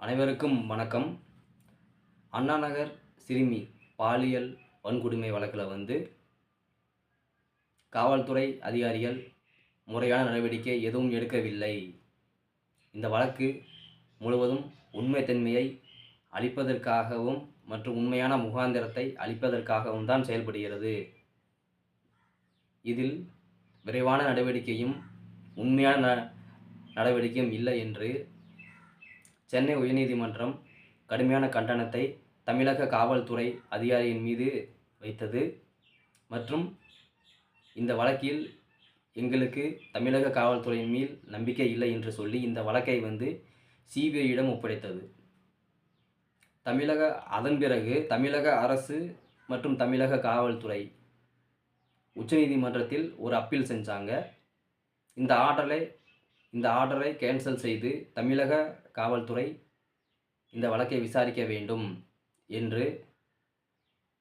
அனைவருக்கும் வணக்கம். அண்ணா நகர் சிறுமி பாலியல் வன்கொடுமை வழக்கில் வந்து காவல்துறை அதிகாரிகள் முறையான நடவடிக்கை எதுவும் எடுக்கவில்லை. இந்த வழக்கு முழுவதும் உண்மைத்தன்மையை அளிப்பதற்காகவும் மற்றும் உண்மையான முகாந்திரத்தை அளிப்பதற்காகவும் தான் செயல்படுகிறது. இதில் விரைவான நடவடிக்கையும் உண்மையான ந- நடவடிக்கையும் இல்லை என்று சென்னை உயர்நீதிமன்றம் கடுமையான கண்டனத்தை தமிழக காவல்துறை அதிகாரியின் மீது வைத்தது. மற்றும் இந்த வழக்கில் எங்களுக்கு தமிழக காவல்துறையின் மீது நம்பிக்கை இல்லை என்று சொல்லி இந்த வழக்கை வந்து சிபிஐயிடம் ஒப்படைத்தது. தமிழக அதன் பிறகு தமிழக அரசு மற்றும் தமிழக காவல்துறை உச்சநீதிமன்றத்தில் ஒரு அப்பீல் செஞ்சாங்க. இந்த ஆர்டரை இந்த ஆர்டரை கேன்சல் செய்து தமிழக காவல்துறை இந்த வழக்கை விசாரிக்க வேண்டும் என்று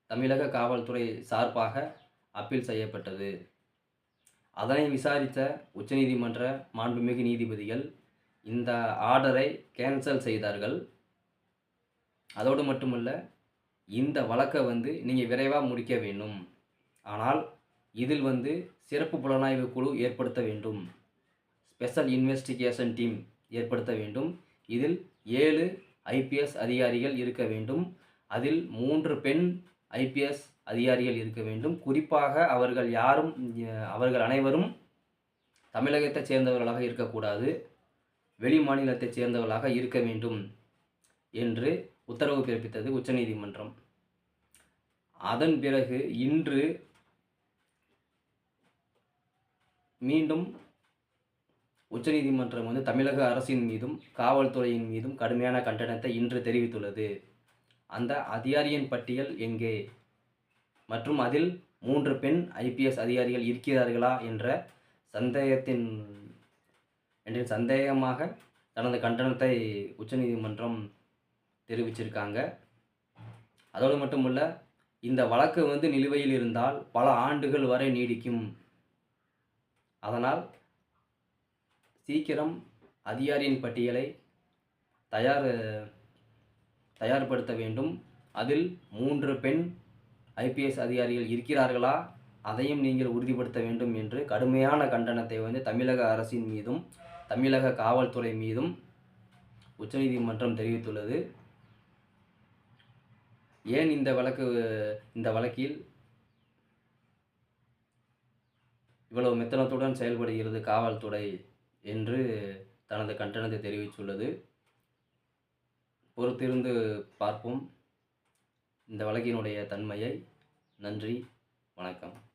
தமிழக காவல்துறை சார்பாக அப்பீல் செய்யப்பட்டது. அதனை விசாரித்த உச்சநீதிமன்ற மாண்புமிகு நீதிபதிகள் இந்த ஆர்டரை கேன்சல் செய்தார்கள். அதோடு மட்டுமல்ல இந்த வழக்கை வந்து நீங்கள் விரைவாக முடிக்க வேண்டும். ஆனால் இதில் வந்து சிறப்பு புலனாய்வு குழு ஏற்படுத்த வேண்டும். ஸ்பெஷல் இன்வெஸ்டிகேஷன் டீம் ஏற்படுத்த வேண்டும். இதில் ஏழு ஐபிஎஸ் அதிகாரிகள் இருக்க வேண்டும். அதில் மூன்று பெண் ஐபிஎஸ் அதிகாரிகள் இருக்க வேண்டும். குறிப்பாக அவர்கள் யாரும் அவர்கள் அனைவரும் தமிழகத்தைச் சேர்ந்தவர்களாக இருக்கக்கூடாது. வெளி மாநிலத்தைச் சேர்ந்தவர்களாக இருக்க வேண்டும் என்று உத்தரவு பிறப்பித்தது உச்சநீதிமன்றம். அதன் பிறகு இன்று மீண்டும் உச்சநீதிமன்றம் வந்து தமிழக அரசின் மீதும் காவல்துறையின் மீதும் கடுமையான கண்டனத்தை இன்று தெரிவித்துள்ளது. அந்த அதிகாரியின் பட்டியல் எங்கே? மற்றும் அதில் மூன்று பெண் ஐபிஎஸ் அதிகாரிகள் இருக்கிறார்களா என்ற சந்தேகத்தின் என்ற சந்தேகமாக தனது கண்டனத்தை உச்சநீதிமன்றம் தெரிவிச்சிருக்காங்க. அதோடு மட்டுமல்ல இந்த வழக்கு வந்து நிலுவையில் இருந்தால் பல ஆண்டுகள் வரை நீடிக்கும். அதனால் சீக்கிரம் அதிகாரியின் பட்டியலை தயார் தயார்படுத்த வேண்டும். அதில் மூன்று பெண் ஐபிஎஸ் அதிகாரிகள் இருக்கிறார்களா? அதையும் நீங்கள் உறுதிப்படுத்த வேண்டும் என்று கடுமையான கண்டனத்தை வந்து தமிழக அரசின் மீதும் தமிழக காவல்துறை மீதும் உச்சநீதிமன்றம் தெரிவித்துள்ளது. ஏன் இந்த வழக்கு இந்த வழக்கில் இவ்வளவு மெத்தனத்துடன் செயல்படுகிறது காவல்துறை? என்று தனது கண்டனத்தை தெரிவித்துள்ளது. பொறுத்திருந்து பார்ப்போம். இந்த வழக்கினுடைய தன்மையை. நன்றி. வணக்கம்.